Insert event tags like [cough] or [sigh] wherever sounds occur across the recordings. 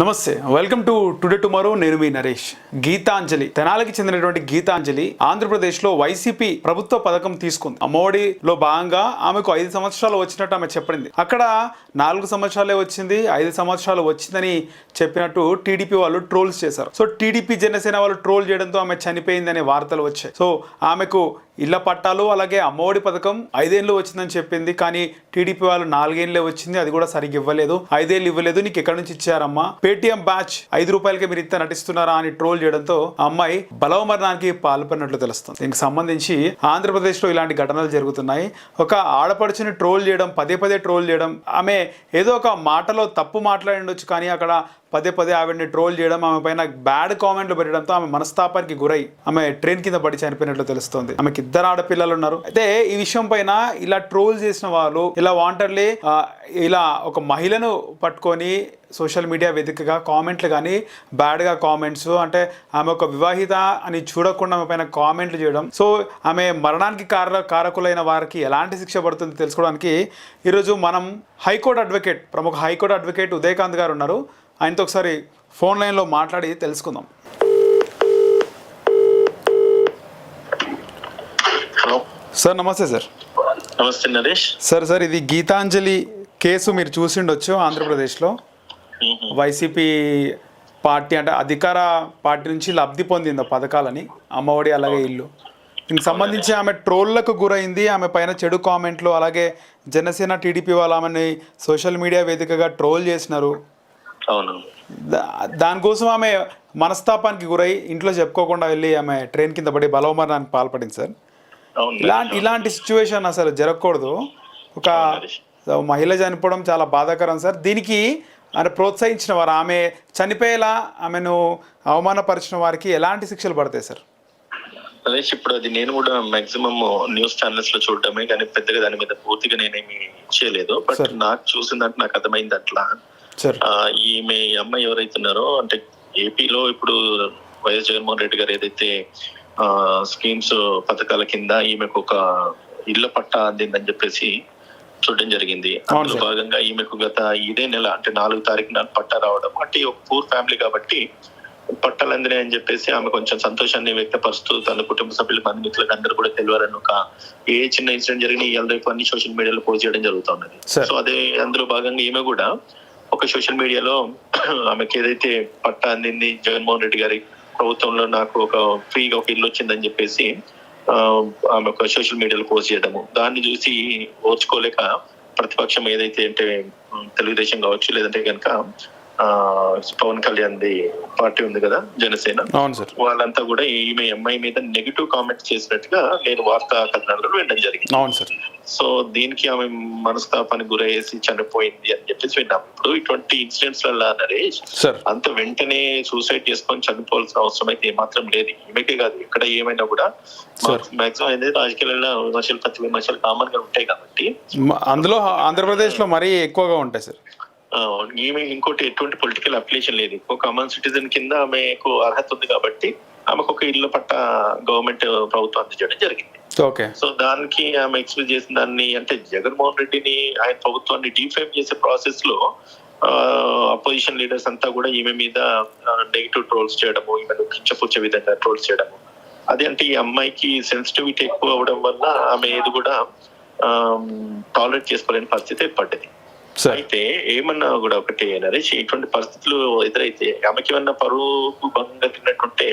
నమస్తే welcome to today tomorrow నేను మీ నరేష్. గీతాంజలి తెనాలికి చెందినటువంటి గీతాంజలి ఆంధ్రప్రదేశ్లో వైసీపీ ప్రభుత్వ పథకం తీసుకుంది. అమ్మఒడిలో భాగంగా ఆమెకు ఐదు సంవత్సరాలు వచ్చినట్టు ఆమె చెప్పింది. అక్కడ నాలుగు సంవత్సరాలే వచ్చింది ఐదు సంవత్సరాలు వచ్చిందని చెప్పినట్టు టీడీపీ వాళ్ళు ట్రోల్స్ చేశారు. సో టీడీపీ జనసేన వాళ్ళు ట్రోల్ చేయడంతో ఆమె చనిపోయిందనే వార్తలు వచ్చాయి. సో ఆమెకు ఇళ్ళ పట్టాలు అలాగే అమ్మఒడి పథకం ఐదేళ్ళు వచ్చిందని చెప్పింది. కానీ టీడీపీ వాళ్ళు నాలుగేళ్ళే వచ్చింది. అది కూడా సరిగ్గా ఇవ్వలేదు. ఐదేళ్ళు ఇవ్వలేదు. నీకు ఎక్కడి నుంచి ఇచ్చారమ్మా? పేటిఎం బ్యాచ్ ఐదు రూపాయలకి మీరు ఇంత నటిస్తున్నారా అని ట్రోల్ చేయడంతో అమ్మాయి బలవమరణానికి పాల్పడినట్లు తెలుస్తుంది. దీనికి సంబంధించి ఆంధ్రప్రదేశ్లో ఇలాంటి ఘటనలు జరుగుతున్నాయి. ఒక ఆడపడుచుని ట్రోల్ చేయడం పదే పదే ట్రోల్ చేయడం ఆమె ఏదో ఒక మాటలో తప్పు మాట్లాడి ఉండొచ్చు. కానీ అక్కడ పదే పదే ఆవిడని ట్రోల్ చేయడం ఆమె పైన బ్యాడ్ కామెంట్లు పెట్టడంతో ఆమె మనస్తాపానికి గురై ఆమె ట్రైన్ కింద పడి చనిపోయినట్లు తెలుస్తోంది. ఆమెకి ఇద్దరు ఆడపిల్లలు ఉన్నారు అయితే ఈ విషయం పైన ఇలా ట్రోల్ చేసిన వాళ్ళు ఇలా వాంటర్లీ ఇలా ఒక మహిళను పట్టుకొని సోషల్ మీడియా వేదికగా కామెంట్లు కానీ బ్యాడ్గా కామెంట్స్ అంటే ఆమె ఒక వివాహిత అని చూడకుండా ఆమె పైన కామెంట్లు చేయడం. సో ఆమె మరణానికి కార కారకులైన వారికి ఎలాంటి శిక్ష పడుతుంది తెలుసుకోవడానికి ఈరోజు మనం హైకోర్టు అడ్వకేట్ ప్రముఖ high court advocate Udaykanth garu ఉన్నారు. ఆయనతో ఒకసారి ఫోన్ లైన్లో మాట్లాడి తెలుసుకుందాం. హలో. సార్ నమస్తే సార్. నమస్తే నరేష్. సార్ సార్ ఇది గీతాంజలి కేసు మీరు చూసిండొచ్చు ఆంధ్రప్రదేశ్లో. వైసీపీ పార్టీ అంటే అధికార పార్టీ నుంచి లబ్ధి పొందింది ఆ పథకాలని అమ్మఒడి అలాగే ఇల్లు. దీనికి సంబంధించి ఆమె ట్రోళ్ళకు గురైంది ఆమె పైన చెడు కామెంట్లు అలాగే జనసేన టీడీపీ వాళ్ళు ఆమెని సోషల్ మీడియా వేదికగా ట్రోల్ చేసినారు. అవును. దానికోసం ఆమె మనస్తాపానికి గురై ఇంట్లో చెప్పుకోకుండా వెళ్ళి ఆమె ట్రైన్ కింద పడి బలవమరణానికి పాల్పడింది సార్. ఇలాంటి ఇలాంటి సిచ్యువేషన్ అసలు జరగకూడదు. ఒక మహిళ చనిపోవడం చాలా బాధాకరం సార్. దీనికి ఆయన ప్రోత్సహించిన వారు ఆమె చనిపోయేలా ఆమెను అవమానపరిచిన వారికి ఎలాంటి శిక్షలు పడతాయి సార్? నరేష్ ఇప్పుడు అది నేను కూడా మాక్సిమం న్యూస్ ఛానల్స్లో చూడడమే కానీ పెద్దగా దాని మీద పూర్తిగా నేనేమి చేయలేదు. బట్. నాకు చూసిందంటే నాకు అర్థమైంది అట్లా. ఈమె అమ్మాయి ఎవరైతున్నారో అంటే ఏపీలో ఇప్పుడు వైఎస్ జగన్మోహన్ రెడ్డి గారు ఏదైతే స్కీమ్స్ పథకాల కింద ఈమెకు ఒక ఇళ్ళ పట్టా అందిందని చెప్పేసి చూడడం జరిగింది అందులో. భాగంగా ఈమెకు గత ఇదే నెల అంటే నాలుగు తారీఖు నాడు పట్టా రావడం అంటే ఒక పూర్ ఫ్యామిలీ కాబట్టి పట్టాలు అందినాయి అని చెప్పేసి ఆమె కొంచెం సంతోషాన్ని వ్యక్తపరుస్తూ తన కుటుంబ సభ్యులు బంధుమిత్రులకు అందరూ కూడా తెలియాలని ఒక ఏ చిన్న ఇన్సిడెంట్ జరిగినా ఇవాళ రేపు అన్ని సోషల్ మీడియాలో పోస్ట్ చేయడం జరుగుతున్నది. సో అదే అందులో భాగంగా ఈమె కూడా ఒక సోషల్ మీడియాలో [clears throat] ఆమెకి ఏదైతే పట్టా అందింది జగన్మోహన్ రెడ్డి గారి ప్రభుత్వంలో నాకు ఒక ఫ్రీగా ఒక ఇల్లు వచ్చిందని చెప్పేసి ఆ, ఆమె ఒక సోషల్ మీడియాలో పోస్ట్ చేయడము. దాన్ని చూసి ఓర్చుకోలేక ప్రతిపక్షం ఏదైతే అంటే తెలుగుదేశం కావచ్చు లేదంటే కనుక పవన్ కళ్యాణ్ ది పార్టీ ఉంది కదా జనసేన. వాళ్ళంతా కూడా ఈమె అమ్మాయి మీద నెగిటివ్ కామెంట్స్ చేసినట్టుగా నేను వార్తా కథనాలలో వినడం జరిగింది. అవును సార్. సో దీనికి ఆమె మనస్తాపానికి గురయ్యేసి చనిపోయింది అని చెప్పేసి విన్నాం ఇప్పుడు ఇటువంటి ఇన్సిడెంట్స్ వల్ల నరేష్ సార్. అంత వెంటనే సూసైడ్ చేసుకొని చనిపోవాల్సిన అవసరం అయితే ఏమాత్రం లేదు. ఈమెకే కాదు ఎక్కడ ఏమైనా కూడా. మాక్సిమం అయితే రాజకీయాలలో విమర్శలు ప్రతి విమర్శలు కామన్గా ఉంటాయి కాబట్టి. అందులో ఆంధ్రప్రదేశ్లో మరీ ఎక్కువగా ఉంటాయి సార్. ఈమె ఇంకోటి ఎటువంటి పొలిటికల్ అప్లికేషన్ లేదు. ఒక కామన్ సిటిజన్ కింద ఆమెకు అర్హత ఉంది కాబట్టి ఆమెకు ఒక ఇల్లు పట్ట గవర్నమెంట్ ప్రభుత్వం అందజేయడం జరిగింది. ఓకే. సో దానికి ఆమె ఎక్స్ప్రెస్ చేసిన దాన్ని అంటే జగన్మోహన్ రెడ్డిని ఆయన ప్రభుత్వాన్ని డిఫేమ్ చేసే ప్రాసెస్లో అపోజిషన్ లీడర్స్ అంతా కూడా ఈమె మీద నెగిటివ్ ట్రోల్స్ చేయడము ఈమెను కించపుచ్చే విధంగా ట్రోల్స్ చేయడము. అది అంటే ఈ అమ్మాయికి సెన్సిటివిటీ ఎక్కువ అవడం వల్ల ఆమె ఏది కూడా టాలరేట్ చేసుకోలేని పరిస్థితి ఏర్పడ్డది. అయితే ఏమన్నా కూడా ఒకటి నరేష్ ఇటువంటి పరిస్థితులు ఎదురైతే ఆమెకి ఏమన్నా పరువు భంగం తిన్నట్టుంటే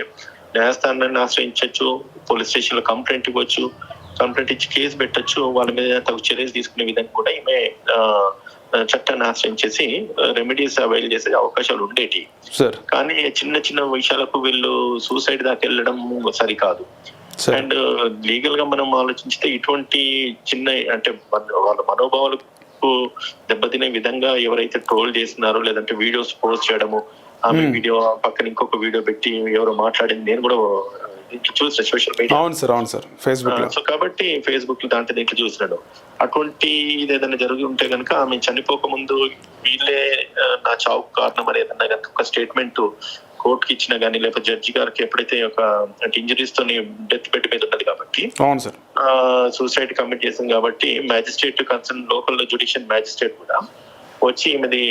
న్యాయస్థానాన్ని ఆశ్రయించవచ్చు పోలీస్ స్టేషన్లో కంప్లైంట్ ఇవ్వచ్చు కంప్లైంట్ ఇచ్చి కేసు పెట్టొచ్చు వాళ్ళ మీద తగు చర్యలు తీసుకునే విధంగా కూడా ఈమె చట్టాన్ని ఆశ్రయించేసి రెమెడీస్ అవైల్ చేసే అవకాశాలు ఉండేటి. కానీ చిన్న చిన్న విషయాలకు వీళ్ళు సూసైడ్ దాకా వెళ్ళడం సరికాదు. సార్ అండ్ లీగల్గా మనం ఆలోచించితే ఇటువంటి చిన్న అంటే వాళ్ళ మనోభావాలకు దెబ్బతినే విధంగా ఎవరైతే ట్రోల్ చేస్తున్నారో లేదంటే వీడియోస్ పోస్ట్ చేయడము ఆమె. వీడియో పక్కన ఇంకొక వీడియో పెట్టి ఎవరో మాట్లాడింది నేను కూడా చూసిన సోషల్ మీడియా. అవును సార్ అవును సార్. సో కాబట్టి ఫేస్బుక్ దాంట్లో దీంట్లో చూసినాడు అటువంటి ఏదైనా జరిగి ఉంటే కనుక ఆమె చనిపోక ముందు వీళ్ళే నా చావుకు కారణం అని ఏదన్నా కనుక ఒక స్టేట్మెంట్ కోర్టుకి ఇచ్చినా గానీ లేకపోతే జడ్జి గారికి ఎప్పుడైతే ఒక ఇంజరీస్ తోని డెత్ బెడ్ మీద ఉన్నది కాబట్టి అవును సార్. సూసైడ్ కమిట్ చేసింది కాబట్టి magistrate concern local judicial magistrate కూడా వచ్చి ఈమెది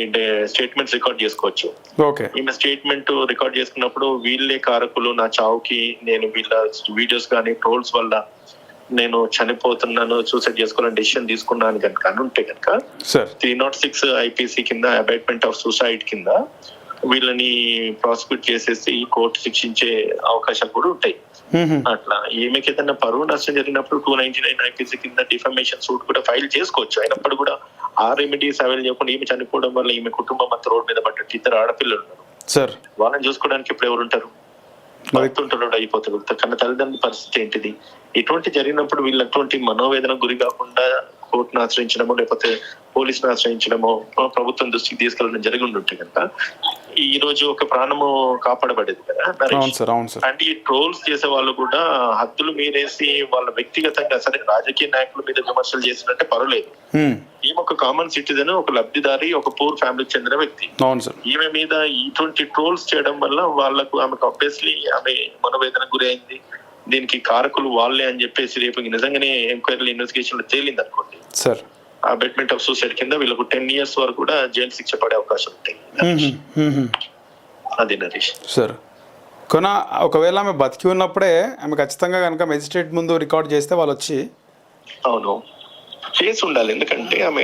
స్టేట్మెంట్స్ రికార్డ్ చేసుకోవచ్చు. ఓకే. ఈమె స్టేట్మెంట్ రికార్డ్ చేసుకున్నప్పుడు వీళ్ళే కారకులు నా చావుకి నేను వీళ్ళ వీడియోస్ కానీ ట్రోల్స్ వల్ల నేను చనిపోతున్నాను సూసైడ్ చేసుకోవాలని డెసిషన్ తీసుకున్నాను కనుక అని ఉంటే కనుక త్రీ నాట్ సిక్స్ ఐపీసీ కింద అబైట్మెంట్ ఆఫ్ సూసైడ్ కింద వీళ్ళని ప్రాసిక్యూట్ చేసేసి కోర్టు శిక్షించే అవకాశాలు కూడా ఉంటాయి. అట్లా ఈమెకి ఏదైనా పరువు నష్టం జరిగినప్పుడు టూ నైన్టీ నైన్ ఐపీసీ కింద డిఫర్మేషన్ సూట్ కూడా ఫైల్ చేసుకోవచ్చు. అయినప్పుడు కూడా ఆ రెమెడీస్ అవైల్ చేయకుండా ఈమె చనిపోవడం వల్ల ఈమె కుటుంబం అంతా రోడ్ మీద పడ్డట్టు ఇద్దరు ఆడపిల్లలు ఉన్నారు. సార్ వాళ్ళని చూసుకోవడానికి ఇప్పుడు ఎవరు ఉంటారు? భక్తుంటాడు అయిపోతాడు. కన్నా తల్లిదండ్రుల పరిస్థితి ఏంటిది? ఇటువంటి జరిగినప్పుడు వీళ్ళు అటువంటి మనోవేదన గురి కాకుండా కోర్టును ఆశ్రయించడమో లేకపోతే పోలీసును ఆశ్రయించడమో ప్రభుత్వం దృష్టికి తీసుకెళ్ళడం జరిగి ఉంటే కనుక ఈ రోజు ఒక ప్రాణము కాపాడబడేది కదా అండ్ ఈ ట్రోల్స్ చేసే వాళ్ళు కూడా హద్దులు మీరేసి వాళ్ళ వ్యక్తిగతంగా సరే రాజకీయ నాయకుల మీద విమర్శలు చేసినట్టే పర్వాలేదు. ఈమె ఒక కామన్ సిటిజన్ ఒక లబ్ధిదారి ఒక పూర్ ఫ్యామిలీకి చెందిన వ్యక్తి. ఈమె మీద ఇటువంటి ట్రోల్స్ చేయడం వల్ల వాళ్ళకు ఆమెకు అబ్వియస్లీ ఆమె మనోవేదన గురి అయింది. దీనికి కారకులు వాళ్ళే అని చెప్పేసి రేపు నిజంగానే ఎంక్వైరీ ఇన్వెస్టిగేషన్లో తేలింది అనుకోండి సార్. ఆ బెట్మెంట్ ఆఫ్ సూసైడ్ కింద వీళ్ళకు టెన్ ఇయర్స్ వరకు కూడా జైలు శిక్ష పడే అవకాశం ఉంటాయి. అది నరేష్. సార్ కొన ఒకవేళ ఆమె బతికి ఉన్నప్పుడే ఆమె ఖచ్చితంగా కనుక మెజిస్ట్రేట్ ముందు రికార్డ్ చేస్తే వాళ్ళు వచ్చి అవును. చేసి ఉండాలి ఎందుకంటే ఆమె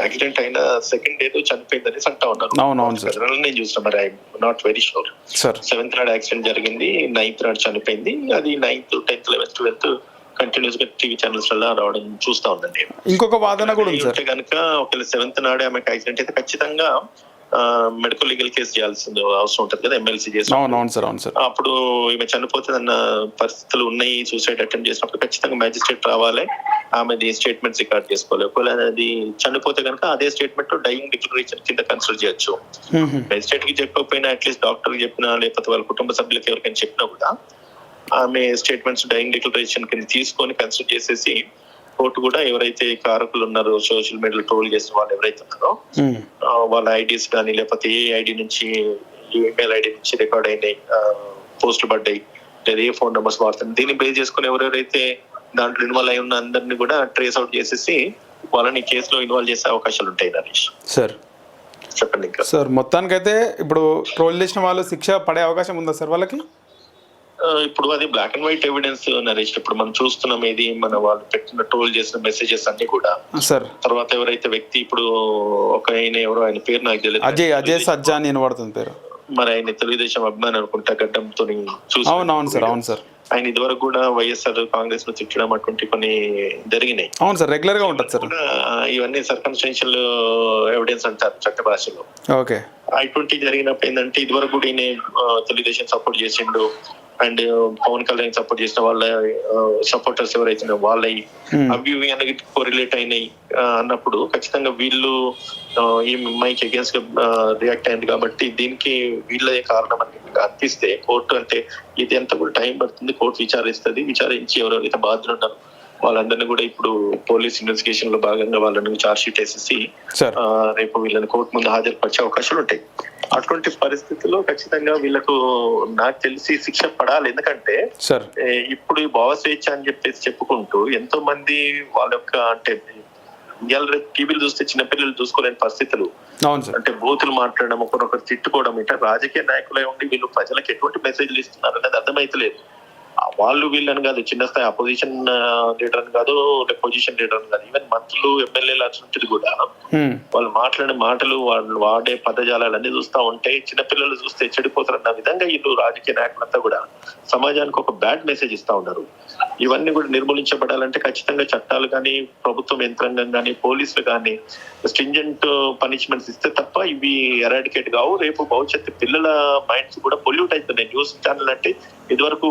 యాక్సిడెంట్ అయిన సెకండ్ డే చనిపోయిందని అంటా ఉన్నారు. అవును, అవును సార్. ప్రజలను నేను చూసిన మరి I not very sure sir seventh నాడు యాక్సిడెంట్ జరిగింది నైన్త్ నాడు చనిపోయింది అది నైన్త్ టెన్త్ లెవెన్త్ ట్వెల్త్ కంటిన్యూస్గా టీవీ ఛానల్స్ రావడం చూస్తా ఉందండి ఇంకొక వాదన కూడా ఉంది కనుక ఒకవేళ సెవెంత్ నాడే ఆమెకు యాక్సిడెంట్ అయితే ఖచ్చితంగా మెడికల్ లీగల్ కేసు చేయాల్సింది అవసరం ఉంటుంది కదా ఎమ్మెల్సీ చేసి అవును అవును సార్ అవును సార్. అప్పుడు ఈమె చనిపోతుందన్న పరిస్థితులు ఉన్నాయి సూసైడ్ అటెంప్ట్ చేసినప్పుడు ఖచ్చితంగా మ్యాజిస్ట్రేట్ రావాలి ఆమెది స్టేట్మెంట్స్ రికార్డ్ చేసుకోవాలి. ఒకవేళ అది చనిపోతే కనుక అదే స్టేట్మెంట్ డైయింగ్ డిక్లరేషన్ కింద కన్సిడర్ చేయొచ్చు. మ్మ్. మెజిస్ట్రేట్కి చెప్పకపోయినా అట్లీస్ట్ డాక్టర్ చెప్పినా లేకపోతే వాళ్ళ కుటుంబ సభ్యులకి ఎవరికైనా చెప్పినా కూడా ఆమె స్టేట్మెంట్స్ డైయింగ్ డిక్లరేషన్ కింద తీసుకొని కన్సిడర్ చేసేసి కోర్టు కూడా ఎవరైతే కారకులు ఉన్నారో సోషల్ మీడియాలో ట్రోల్ చేసిన వాళ్ళు ఎవరైతే ఉన్నారో. ఆ, వాళ్ళ ఐడీస్ కానీ లేకపోతే ఏ ఐడి నుంచి ఈమెయిల్ ఐడి నుంచి రికార్డ్ అయినాయి పోస్ట్ పడ్డాయి లేదా ఏ ఫోన్ నెంబర్స్ వాడుతుంది దీన్ని బేస్ చేసుకుని ఎవరెవరైతే దాంట్లో ఇన్వాల్వ్ అయి ఉన్న అందరినీ కూడా ట్రేస్ అవుట్ చేసేసి వాళ్ళని కేసులో ఇన్వాల్వ్ చేసే అవకాశాలు ఉంటాయి నరేష్. సార్ చెప్పండి ఇంకా. సార్ మొత్తానికైతే ఇప్పుడు ట్రోల్ చేసిన వాళ్ళు శిక్ష పడే అవకాశం ఉందా సార్ వాళ్ళకి? ఇప్పుడు అది black and white evidence Naresh ఇప్పుడు మనం చూస్తున్నాం ఇది మన వాళ్ళు పెట్టిన ట్రోల్ చేసిన మెసేజెస్ అన్ని కూడా. సార్ తర్వాత ఎవరైతే వ్యక్తి ఇప్పుడు ఒక ఆయన ఎవరో ఆయన పేరు నాకు తెలియదు. అజయ్ అజయ్ సజ్జా అని వినబడుతుంది పేరు. మరి ఆయన తెలుగుదేశం అభిమాని అనుకుంటా గడ్డంతో చూసి అవును అవును సార్ అవును సార్ ఆయన ఇదివరకు కూడా వైఎస్ఆర్ కాంగ్రెస్ను తిట్టడం అటువంటి కొన్ని జరిగినాయి. అవును సార్ రెగ్యులర్గా ఉంటుంది సార్ ఇవన్నీ సర్కన్స్టెన్షియల్ ఎవిడెన్స్ అంటారు చట్ట భాషలో. ఓకే అటువంటి జరిగినప్పుడు ఏంటంటే ఇదివరకు కూడా ఈయన తెలుగుదేశం సపోర్ట్ చేసిండు. అండ్ పవన్ కళ్యాణ్ సపోర్ట్ చేసిన వాళ్ళ సపోర్టర్స్ ఎవరైతే వాళ్ళ Hmm. అవి ఇవి అనేది కోరిలేట్ అయినాయి అన్నప్పుడు ఖచ్చితంగా వీళ్ళు ఈ అమ్మాయికి అగేన్స్ట్గా రియాక్ట్ అయింది కాబట్టి దీనికి వీళ్ళే కారణం అని అనిపిస్తే కోర్టు అంటే ఇది ఎంత కూడా టైం పడుతుంది కోర్టు విచారిస్తుంది విచారించి ఎవరెవరైతే బాధ్యులు ఉన్నారో వాళ్ళందరినీ కూడా ఇప్పుడు పోలీస్ ఇన్వెస్టిగేషన్లో భాగంగా వాళ్ళని చార్జ్ షీట్ వేసేసి రేపు వీళ్ళని కోర్టు ముందు హాజరుపరిచే అవకాశాలు ఉంటాయి. అటువంటి పరిస్థితుల్లో ఖచ్చితంగా వీళ్ళకు నాకు తెలిసి శిక్ష పడాలి. ఎందుకంటే ఇప్పుడు ఈ భావ స్వేచ్ఛ అని చెప్పేసి చెప్పుకుంటూ ఎంతో మంది వాళ్ళ యొక్క అంటే ఇవాళ రేపు టీవీలు చూస్తే చిన్నపిల్లలు చూసుకోలేని పరిస్థితులు. అంటే బూతులు మాట్లాడడం ఒకరొకరు తిట్టుకోవడం ఇట్లా రాజకీయ నాయకులై ఉండి వీళ్ళు ప్రజలకు ఎటువంటి మెసేజ్లు ఇస్తున్నారు అనేది అర్థమైతలేదు. వాళ్ళు వీళ్ళని కాదు చిన్న స్థాయి అపోజిషన్ లీడర్ అని కాదు పొజిషన్ లీడర్ అని కాదు. ఈవెన్ మంత్రులు ఎమ్మెల్యేలు అటువంటిది కూడా మ్మ్. వాళ్ళు మాట్లాడే మాటలు వాళ్ళు వాడే పదజాలాలు అన్ని చూస్తా ఉంటే చిన్నపిల్లలు చూస్తే చెడిపోతారన్న విధంగా వీళ్ళు రాజకీయ నాయకులంతా కూడా సమాజానికి ఒక బ్యాడ్ మెసేజ్ ఇస్తా ఉన్నారు. ఇవన్నీ కూడా నిర్మూలించబడాలంటే ఖచ్చితంగా చట్టాలు కానీ ప్రభుత్వం యంత్రాంగం కానీ పోలీసులు కానీ స్ట్రింజెంట్ పనిష్మెంట్స్ ఇస్తే తప్ప ఇవి ఎరాడికేట్ కావు. రేపు భవిష్యత్తు పిల్లల మైండ్స్ కూడా పొల్యూట్ అవుతున్నాయి. న్యూస్ ఛానల్ అంటే ఇదివరకు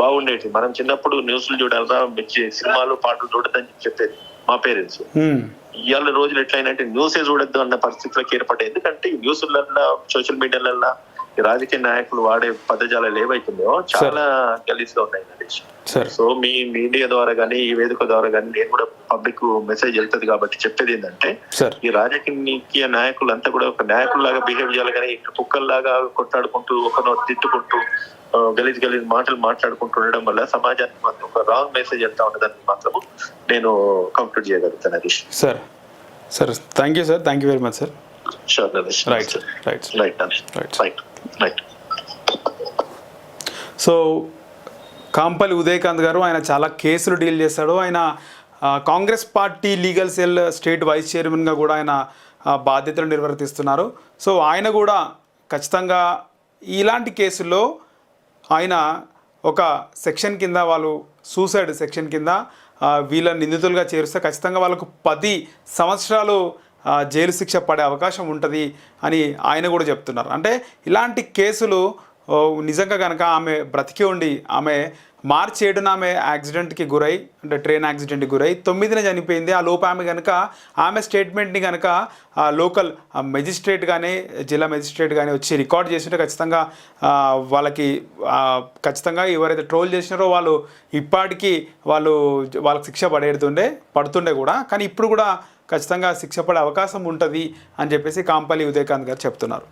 బాగుండేది మనం చిన్నప్పుడు న్యూస్లు చూడాలరా మిర్చి సినిమాలు పాటలు చూడదని చెప్పేది. మా పేరెంట్స్. ఇవాళ రోజులు ఎట్లయినంటే న్యూసే చూడొద్దు అన్న పరిస్థితులకు ఏర్పడ్డాయి. ఎందుకంటే న్యూస్లల్లో సోషల్ మీడియాలల్లో ఈ రాజకీయ నాయకులు వాడే పదజాలాలు ఏవైతుందో చాలా గలీజ్గా ఉన్నాయి సో మీ మీడియా ద్వారా కానీ ఈ వేదిక ద్వారా కానీ నేను కూడా పబ్లిక్ మెసేజ్ వెళ్తుంది కాబట్టి చెప్పేది ఏంటంటే ఈ రాజకీయ నాయకులు అంతా కూడా ఒక నాయకుల్లాగా బిహేవ్ చేయాలి కానీ కుక్కల్లాగా కొట్లాడుకుంటూ ఒకనో తిట్టుకుంటూ గలీజ్ గలీజ్ మాటలు మాట్లాడుకుంటూ ఉండడం వల్ల సమాజానికి మాత్రం ఒక రాంగ్ మెసేజ్ వెళ్తా ఉన్నదాన్ని మాత్రం నేను కంప్లీట్ చేయగలుగుతాను Harish sir sir thank you sir thank you very much sir sure Naresh. Right right right Right. Right right so Kampalli Udaykanth garu ఆయన చాలా కేసులు డీల్ చేశాడు. ఆయన Congress party legal cell state vice చైర్మన్గా కూడా ఆయన బాధ్యతలు నిర్వర్తిస్తున్నారు. సో ఆయన కూడా ఖచ్చితంగా ఇలాంటి కేసుల్లో ఆయన ఒక సెక్షన్ కింద వాళ్ళు సూసైడ్ సెక్షన్ కింద వీళ్ళ నిందితులుగా చేరుస్తే ఖచ్చితంగా వాళ్ళకు పది సంవత్సరాలు జైలు శిక్ష పడే అవకాశం ఉంటుంది అని ఆయన కూడా చెప్తున్నారు. అంటే ఇలాంటి కేసులు నిజంగా కనుక ఆమె బ్రతికి ఉండి ఆమె మార్చి ఏడున ఆమె యాక్సిడెంట్కి గురై అంటే ట్రైన్ యాక్సిడెంట్కి గురై తొమ్మిదిన చనిపోయింది. ఆ లోపు ఆమె కనుక ఆమె స్టేట్మెంట్ని కనుక ఆ లోకల్ మెజిస్ట్రేట్ కానీ జిల్లా మెజిస్ట్రేట్ కానీ వచ్చి రికార్డ్ చేసింటే ఖచ్చితంగా వాళ్ళకి ఖచ్చితంగా ఎవరైతే ట్రోల్ చేసినారో వాళ్ళు ఇప్పటికీ వాళ్ళు వాళ్ళకి శిక్ష పడేడుతుండే పడుతుండే కూడా. కానీ ఇప్పుడు కూడా ఖచ్చితంగా శిక్ష పడే అవకాశం ఉంటుంది అని చెప్పేసి కాంపల్లి ఉదయకాంత్ గారు చెప్తున్నారు.